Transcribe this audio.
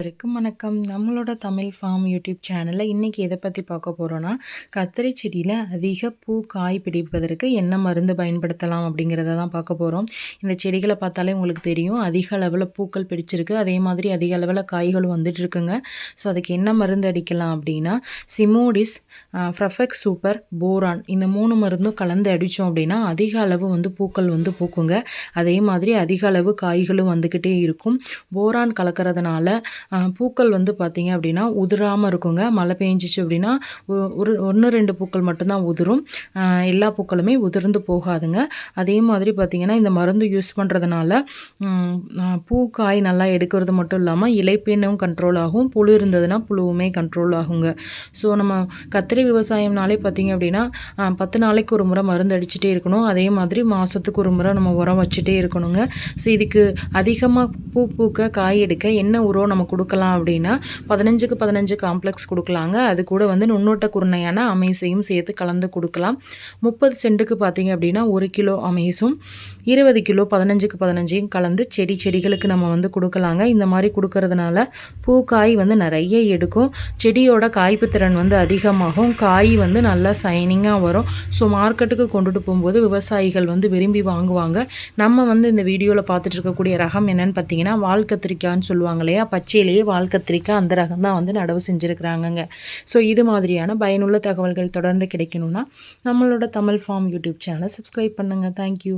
அனைவருக்கும் வணக்கம். நம்மளோட தமிழ் ஃபார்ம் யூடியூப் சேனலில் இன்றைக்கி எதை பற்றி பார்க்க போகிறோன்னா கத்திரி செடியில் அதிக பூ காய் பிடிப்பதற்கு என்ன மருந்து பயன்படுத்தலாம் அப்படிங்கிறத தான் பார்க்க போகிறோம் இந்த செடிகளை பார்த்தாலே உங்களுக்கு தெரியும் அதிக அளவில் பூக்கள் பிடிச்சிருக்கு. அதே மாதிரி அதிக அளவில் காய்களும் வந்துட்டு இருக்குங்க. ஸோ அதுக்கு என்ன மருந்து அடிக்கலாம் அப்படின்னா சிமோடிஸ் ஃப்ரஃபெக்ஸ் சூப்பர் போரான் இந்த மூணு மருந்தும் கலந்து அடித்தோம் அப்படின்னா அதிக அளவு வந்து பூக்கள் வந்து பூக்குங்க. அதே மாதிரி அதிக அளவு காய்களும் வந்துக்கிட்டே இருக்கும். போரான் கலக்கிறதுனால பூக்கள் வந்து பார்த்திங்க அப்படின்னா உதிராமல் இருக்குங்க. மழை பெஞ்சிச்சு அப்படின்னா ஒரு ஒன்று ரெண்டு பூக்கள் மட்டும்தான் உதிரும். எல்லா பூக்களுமே உதிர்ந்து போகாதுங்க. அதே மாதிரி பார்த்திங்கன்னா இந்த மருந்து யூஸ் பண்ணுறதுனால பூ காய் நல்லா எடுக்கிறது மட்டும் இல்லாமல் இலைப்பீனும் கண்ட்ரோல் ஆகும். புழு இருந்ததுன்னா புழுவுமே கண்ட்ரோல் ஆகுங்க. ஸோ நம்ம கத்திரி விவசாயம்னாலே பார்த்திங்க அப்படின்னா பத்து நாளைக்கு ஒரு முறை மருந்து அடிச்சுட்டே இருக்கணும். அதே மாதிரி மாதத்துக்கு ஒரு முறை நம்ம உரம் வச்சுட்டே இருக்கணுங்க. ஸோ இதுக்கு அதிகமாக பூ பூக்க காய் எடுக்க என்ன உரம் நம்ம கொடுக்கலாம் அப்படின்னா பதினஞ்சுக்கு பதினஞ்சு காம்ப்ளெக்ஸ் கொடுக்கலாங்க. அது கூட வந்து நுண்ணோட்ட குருணையான அமேசையும் சேர்த்து கலந்து கொடுக்கலாம். முப்பது சென்ட்டுக்கு பார்த்தீங்க அப்படின்னா ஒரு கிலோ அமேசும் இருபது கிலோ பதினஞ்சுக்கு பதினஞ்சையும் கலந்து செடி செடிகளுக்கு நம்ம வந்து கொடுக்கலாங்க. இந்த மாதிரி கொடுக்கறதுனால பூக்காய் வந்து நிறைய எடுக்கும். செடியோட காய்ப்பு திறன் வந்து அதிகமாகும். காய் வந்து நல்லா சைனிங்காக வரும். ஸோ மார்க்கெட்டுக்கு கொண்டுட்டு போகும்போது விவசாயிகள் வந்து விரும்பி வாங்குவாங்க. நம்ம வந்து இந்த வீடியோவில் பார்த்துட்டு இருக்கக்கூடிய ரகம் என்னென்னு பார்த்தீங்கன்னா வால் கத்திரிக்காய்ன்னு சொல்லுவாங்க இல்லையா? பச்சை வீட்டிலேயே வால் கத்திரிக்காய் அந்த ரகம் தான் வந்து நடவு செஞ்சுருக்குறாங்கங்க. ஸோ இது மாதிரியான பயனுள்ள தகவல்கள் தொடர்ந்து கிடைக்கணும்னா நம்மளோட தமிழ் ஃபார்ம் யூடியூப் சேனலை சப்ஸ்கிரைப் பண்ணுங்கள் தேங்க்யூ